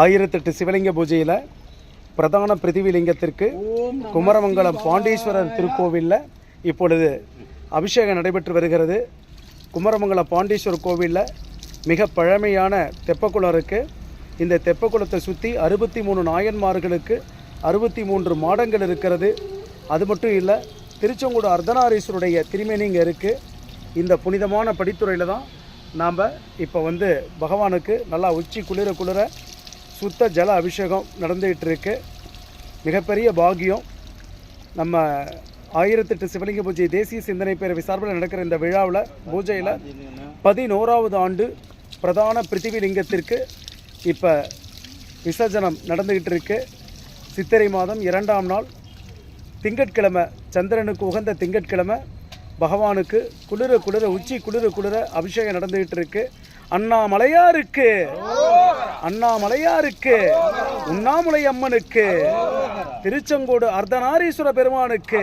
ஆயிரத்தெட்டு சிவலிங்க பூஜையில் பிரதான பிருத்திவிலிங்கத்திற்கு குமரமங்கலம் பாண்டீஸ்வரர் திருக்கோவிலில் இப்பொழுது அபிஷேகம் நடைபெற்று வருகிறது. குமரமங்கலம் பாண்டீஸ்வரர் கோவிலில் மிக பழமையான தெப்பக்குளம் இருக்குது இந்த தெப்பக்குளத்தை சுற்றி அறுபத்தி மூணு நாயன்மார்களுக்கு அறுபத்தி மூன்று மாடங்கள் இருக்கிறது. அது மட்டும் இல்லை திருச்செங்கோடு அர்த்தநாரீஸ்வருடைய திருமேனி இங்கே இருக்குது இந்த புனிதமான படித்துறையில் தான் நாம் இப்போ வந்து பகவானுக்கு நல்லா உச்சி குளிர குளிர சுத்த ஜல அபிஷேகம் நடந்துகிட்டு இருக்கு மிகப்பெரிய பாகியம் நம்ம ஆயிரத்தெட்டு சிவலிங்க பூஜை தேசிய சிந்தனை பேரவை சார்பில் நடக்கிற இந்த விழாவில் பூஜையில் பதினோராவது ஆண்டு பிரதான பிருத்திவி லிங்கத்திற்கு இப்போ விசர்ஜனம் நடந்துக்கிட்டு இருக்கு சித்திரை மாதம் இரண்டாம் நாள் திங்கட்கிழமை சந்திரனுக்கு உகந்த திங்கட்கிழமை பகவானுக்கு குளிர குளிர உச்சி குளிர குளிர அபிஷேகம் நடந்துகிட்டு இருக்கு அண்ணாமலையாருக்கு! அண்ணாமலையாருக்கு உண்ணாமுலை அம்மனுக்கு திருச்செங்கோடு அர்த்தநாரீஸ்வர பெருமானுக்கு.